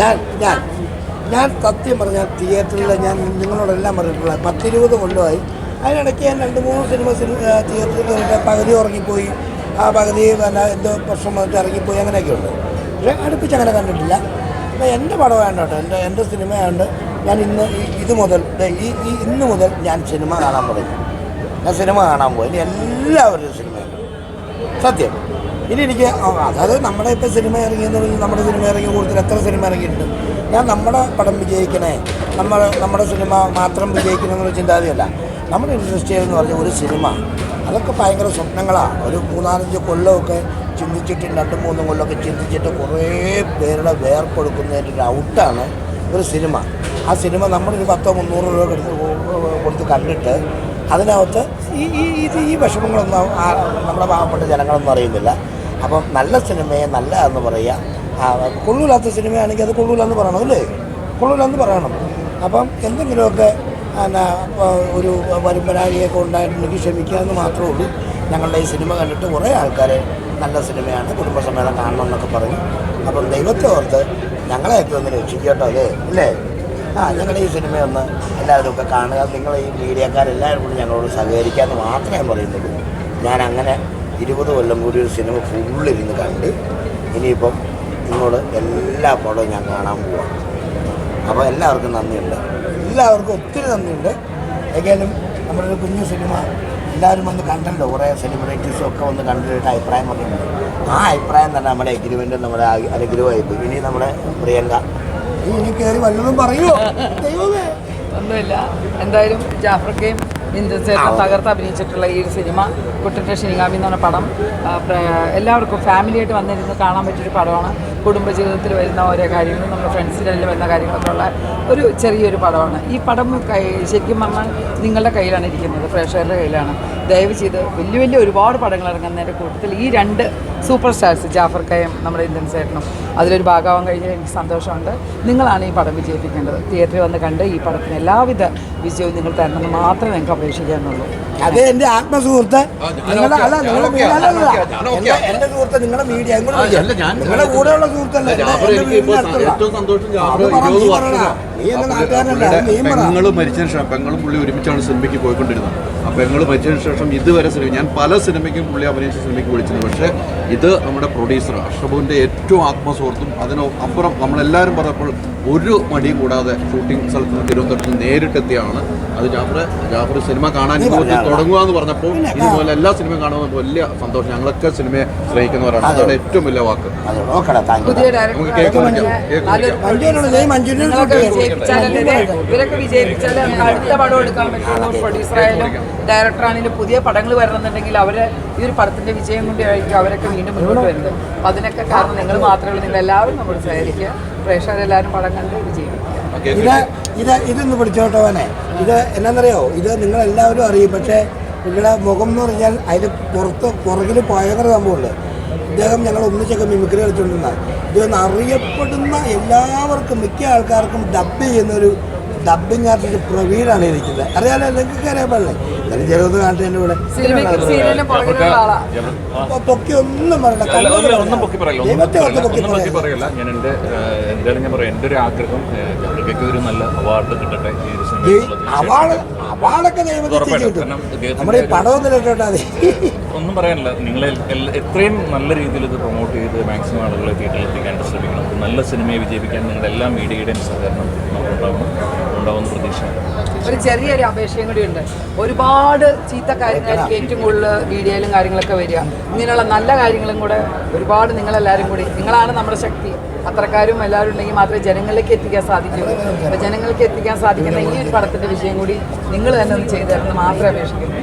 ഞാൻ ഞാൻ ഞാൻ സത്യം പറഞ്ഞാൽ തിയേറ്ററിൽ ഞാൻ നിങ്ങളോടെല്ലാം പറഞ്ഞിട്ടുള്ള പത്തിരുപത് കൊല്ലമായി. അതിനിടയ്ക്ക് ഞാൻ രണ്ട് മൂന്ന് സിനിമ സിനിമ തിയേറ്ററിൽ കയറിയിട്ട് പകുതി ഉറങ്ങിപ്പോയി. ആ പകുതി പിന്നെ എന്തോ പ്രശ്നം വന്നിട്ട് ഇറങ്ങിപ്പോയി. അങ്ങനെയൊക്കെ ഉണ്ട് പക്ഷേ അടുപ്പിച്ച് അങ്ങനെ കണ്ടിട്ടില്ല. അപ്പോൾ എന്റെ പടമാണ് കേട്ടോ എന്റെ എന്റെ സിനിമയുണ്ട് ഞാൻ ഇന്ന് ഇത് മുതൽ ഈ ഈ ഇന്ന് മുതൽ ഞാൻ സിനിമ കാണാൻ തുടങ്ങി. ഞാൻ സിനിമ കാണാൻ പോയി. എല്ലാവരും സിനിമയുണ്ട് സത്യം. ഇനി എനിക്ക് അതായത് നമ്മുടെ ഇപ്പോൾ സിനിമ ഇറങ്ങിയെന്ന് പറഞ്ഞാൽ നമ്മുടെ സിനിമ ഇറങ്ങിയ കൂടുതൽ എത്ര സിനിമ ഇറങ്ങിയിട്ടുണ്ട്? ഞാൻ നമ്മുടെ പടം വിജയിക്കണേ നമ്മൾ നമ്മുടെ സിനിമ മാത്രം വിജയിക്കണമെന്നുള്ള ചിന്താഗതിയല്ല. നമ്മുടെ ഇൻഡസ്ട്രി എന്ന് പറഞ്ഞ ഒരു സിനിമ അതൊക്കെ ഭയങ്കര സ്വപ്നങ്ങളാണ് ഒരു മൂന്നാലഞ്ച് കൊല്ലമൊക്കെ ചിന്തിച്ചിട്ട് രണ്ടും മൂന്നും കൊല്ലമൊക്കെ ചിന്തിച്ചിട്ട് കുറേ പേരുടെ വേർപ്പെടുക്കുന്നതിന്റെ ഒരു ഔട്ടാണ് ഒരു സിനിമ ആ സിനിമ നമ്മളൊരു പത്തോ മുന്നൂറ് രൂപ കൊടുത്ത് കൊടുത്ത് കണ്ടിട്ട് അതിനകത്ത് ഈ ഈ ഈ വിഷമങ്ങളൊന്നും നമ്മുടെ പാവപ്പെട്ട ജനങ്ങളൊന്നും അറിയുന്നില്ല. അപ്പം നല്ല സിനിമയെ നല്ല എന്ന് പറയുക. കൊള്ളൂലാത്ത സിനിമയാണെങ്കിൽ അത് കൊള്ളൂലെന്ന് പറയണം അല്ലേ? കൊള്ളൂലെന്ന് പറയണം. അപ്പം എന്തെങ്കിലുമൊക്കെ എന്നാ ഒരു വരുമ്പരാഴിയൊക്കെ ഉണ്ടായിട്ടുണ്ടെങ്കിൽ ക്ഷമിക്കുക എന്ന് മാത്രമേ ഉള്ളൂ. ഞങ്ങളുടെ ഈ സിനിമ കണ്ടിട്ട് കുറേ ആൾക്കാർ നല്ല സിനിമയാണ് കുടുംബസമേതം കാണണം എന്നൊക്കെ പറഞ്ഞു. അപ്പം ദൈവത്തെ ഓർത്ത് ഞങ്ങളെയൊക്കെ ഒന്ന് രക്ഷിക്കട്ടോ അല്ലേ? അല്ലേ? ആ ഞങ്ങളുടെ ഈ സിനിമയൊന്ന് എല്ലാവരും ഒക്കെ കാണുക. നിങ്ങൾ ഈ മീഡിയക്കാരെല്ലാവരും കൂടി ഞങ്ങളോട് സഹകരിക്കാമെന്ന് മാത്രമേ പറയുന്നുള്ളൂ. ഞാൻ അങ്ങനെ ഇരുപത് കൊല്ലം കൂടി ഒരു സിനിമ ഫുള്ളിരുന്ന് കണ്ട് ഇനിയിപ്പം നിങ്ങളോട് എല്ലാ പടവും ഞാൻ കാണാൻ പോവാം. അപ്പോൾ എല്ലാവർക്കും നന്ദിയുണ്ട്. എല്ലാവർക്കും ഒത്തിരി നന്ദിയുണ്ട്. ഏതായാലും നമ്മുടെ ഒരു കുഞ്ഞു സിനിമ എല്ലാവരും വന്ന് കണ്ടല്ലോ കുറേ സെലിബ്രിറ്റീസും ഒക്കെ വന്ന് കണ്ടിട്ട് അഭിപ്രായം പറഞ്ഞിട്ടുണ്ട്. ആ അഭിപ്രായം തന്നെ നമ്മുടെ എഗ്രിമെന്റ് നമ്മുടെ അനുഗ്രഹമായി പോയി ഇനി നമ്മുടെ പ്രിയങ്ക. ഇനി കയറി വല്ലതും പറയുമോ ദൈവമേ. ഒന്നുമില്ല. എന്തായാലും ജാഫ്രിക്കയും ഇന്ദ്രസേട്ടൻ തകർത്ത് അഭിനയിച്ചിട്ടുള്ള ഈ ഒരു സിനിമ കുട്ടിന്റെ ഷിനിഗാമി എന്ന് പറഞ്ഞ പടം എല്ലാവർക്കും ഫാമിലിയായിട്ട് വന്നിരുന്ന് കാണാൻ പറ്റിയൊരു പടമാണ്. കുടുംബജീവിതത്തിൽ വരുന്ന ഓരോ കാര്യങ്ങളും നമ്മുടെ ഫ്രണ്ട്സിനെല്ലാം വരുന്ന കാര്യങ്ങളൊക്കെ ഉള്ള ഒരു ചെറിയൊരു പടമാണ്. ഈ പടം കൈ ശരിക്കും പറഞ്ഞാൽ നിങ്ങളുടെ കയ്യിലാണ് ഇരിക്കുന്നത് പ്രേക്ഷകരുടെ കയ്യിലാണ്. ദയവ് ചെയ്ത് വലിയ വലിയ ഒരുപാട് പടങ്ങൾ ഇറങ്ങുന്നതിന്റെ കൂട്ടത്തിൽ ഈ രണ്ട് സൂപ്പർ സ്റ്റാർസ് ജാഫർ കയം നമ്മുടെ ഇന്ത്യൻ സേട്ടനും അതിലൊരു ഭാഗമാവാൻ കഴിഞ്ഞാൽ എനിക്ക് സന്തോഷമുണ്ട്. നിങ്ങളാണ് ഈ പടം വിജയിപ്പിക്കേണ്ടത്. തിയേറ്ററിൽ വന്ന് കണ്ട് ഈ പടത്തിന് എല്ലാവിധ വിജയവും നിങ്ങൾ തരണമെന്ന് മാത്രമേ നിങ്ങൾക്ക് അപേക്ഷിക്കാനുള്ളൂ അത് എന്റെ ആത്മസുഹൃത്ത്. നിങ്ങളുടെ അല്ല നിങ്ങളുടെ മീഡിയ. എന്റെ സുഹൃത്ത് നിങ്ങളുടെ മീഡിയ. നിങ്ങളുടെ കൂടെയുള്ള സുഹൃത്തല്ലേ. നീ എന്റെ നാട്ടുകാരനല്ല അത് നീ പറ. പെങ്ങൾ മരിച്ചതിന് ശേഷം പെങ്ങളും പുള്ളി ഒരുമിച്ചാണ് സിനിമയ്ക്ക് പോയിക്കൊണ്ടിരുന്നത്. ആ പെങ്ങൾ മരിച്ചതിന് ശേഷം ഇതുവരെ സിനിമ ഞാൻ പല സിനിമയ്ക്കും പുള്ളി അഭിനയിച്ച സിനിമയ്ക്ക് വിളിച്ചിരുന്നു. പക്ഷേ ഇത് നമ്മുടെ പ്രൊഡ്യൂസർ അഷബുവിന്റെ ഏറ്റവും ആത്മസുഹൃത്തും അതിന് അപ്പുറം നമ്മളെല്ലാവരും പറഞ്ഞപ്പോൾ ഒരു മടി കൂടാതെ ഷൂട്ടിംഗ് സ്ഥലത്ത് തിരുവനന്തപുരത്ത് നേരിട്ടെത്തിയാണ്. അത് ജാഫർ ജാഫർ സിനിമ കാണാൻ തുടങ്ങുക എന്ന് പറഞ്ഞപ്പോൾ ഇതുപോലെ എല്ലാ സിനിമയും കാണുന്ന വലിയ സന്തോഷം. ഞങ്ങളൊക്കെ സിനിമയെ സ്നേഹിക്കുന്നവരാണ്. അതാണ് ഏറ്റവും വലിയ വാക്ക്. ഇവരൊക്കെ വിജയിപ്പിച്ചാലേ നമുക്ക് അടുത്ത പടം എടുക്കാൻ പറ്റുള്ളൂ. പ്രൊഡ്യൂസറായാലും ഡയറക്ടറാണെങ്കിലും പുതിയ പടങ്ങൾ വരണമെന്നുണ്ടെങ്കിൽ അവരെ ഈ ഒരു പടത്തിന്റെ വിജയം കൊണ്ടായിരിക്കും അവരൊക്കെ വീണ്ടും മുന്നോട്ട് വരുന്നത്. അപ്പം അതിനൊക്കെ കാരണം നിങ്ങൾ മാത്രമേ ഉള്ളൂ. നിങ്ങൾ എല്ലാവരും നമ്മൾ സഹകരിക്കുക. പ്രേക്ഷകരെല്ലാവരും പടം കണ്ട് വിജയിക്കും ഇത് ഇത് ഇതൊന്ന് പിടിച്ചോട്ടവനെ ഇത് എന്നാന്നറിയോ? ഇത് നിങ്ങളെല്ലാവരും അറിയും. പക്ഷേ നിങ്ങളുടെ മുഖം എന്ന് പറഞ്ഞാൽ അതിൽ പുറത്ത് പുറകിൽ ഭയങ്കര സംഭവമുണ്ട്. ഇദ്ദേഹം ഞങ്ങൾ ഒന്നിച്ചൊക്കെ മിമിക്രി കളിച്ചുകൊണ്ടിരുന്ന ഇതൊന്ന് അറിയപ്പെടുന്ന എല്ലാവർക്കും മിക്ക ആൾക്കാർക്കും ഡബ് ചെയ്യുന്ന ഒരു ഡബിങ് ആർട്ടിസ്റ്റ് പ്രവീണാണ് ഇരിക്കുന്നത്. അറിയാലോ നിങ്ങൾക്ക് അറിയാൻ പാടില്ലേ ഞാൻ ചെറുത് കാണിട്ട് എന്റെ കൂടെ. പൊക്കി ഒന്നും പറയണ്ട. അല്ല, കണ്ണൂര് അല്ല, ഒന്നും പൊക്കി പറയില്ല. ഒന്നും ദൈവത്തെ ഓർത്ത് പൊക്കി ഒന്നും പറയല്ല പറയില്ല. ഞാൻ എന്റെ ഏഹ്, എന്തായാലും ഞാൻ പറയാം. എന്റെ ഒരു ആഗ്രഹം ജാഫ്രിക്കയ്ക്ക് ഒരു നല്ല അവാർഡ് കിട്ടട്ടെ ഈ ഒരു ഈ സിനിമ അവാർഡ് അവാർഡൊക്കെ ദൈവത്തെ കിട്ടും. നമ്മുടെ ഈ പടമൊന്നും കേട്ടോട്ടാ ഒന്നും പറയാനില്ല. നിങ്ങൾ എത്രയും നല്ല രീതിയിൽ ഇത് പ്രൊമോട്ട് ചെയ്ത് മാക്സിമം ആളുകളെ തിയേറ്ററിൽ എത്തിക്കാൻ ശ്രമിക്കണം. നല്ല സിനിമയെ വിജയിപ്പിക്കാൻ നിങ്ങളുടെ എല്ലാ മീഡിയയുടെയും സഹകരണം നമുക്കുണ്ടാവണം. ഉണ്ടാവുന്ന പ്രതീക്ഷ ഒരു ചെറിയൊരു അപേക്ഷയും കൂടി ഉണ്ട്. ഒരുപാട് ചീത്ത കാര്യങ്ങളായിരിക്കും ഏറ്റവും കൂടുതൽ വീഡിയോയിലും കാര്യങ്ങളൊക്കെ വരിക. ഇങ്ങനെയുള്ള നല്ല കാര്യങ്ങളും കൂടെ ഒരുപാട് നിങ്ങളെല്ലാവരും കൂടി നിങ്ങളാണ് നമ്മുടെ ശക്തി. അത്രക്കാരും എല്ലാവരും ഉണ്ടെങ്കിൽ മാത്രമേ ജനങ്ങളിലേക്ക് എത്തിക്കാൻ സാധിക്കുള്ളൂ അപ്പോൾ ജനങ്ങൾക്ക് എത്തിക്കാൻ സാധിക്കുന്ന ഈ ഒരു പടത്തിന്റെ വിഷയം കൂടി നിങ്ങൾ തന്നെ ഒന്ന് ചെയ്തു തരുന്നത് മാത്രമേ അപേക്ഷിക്കുന്നു.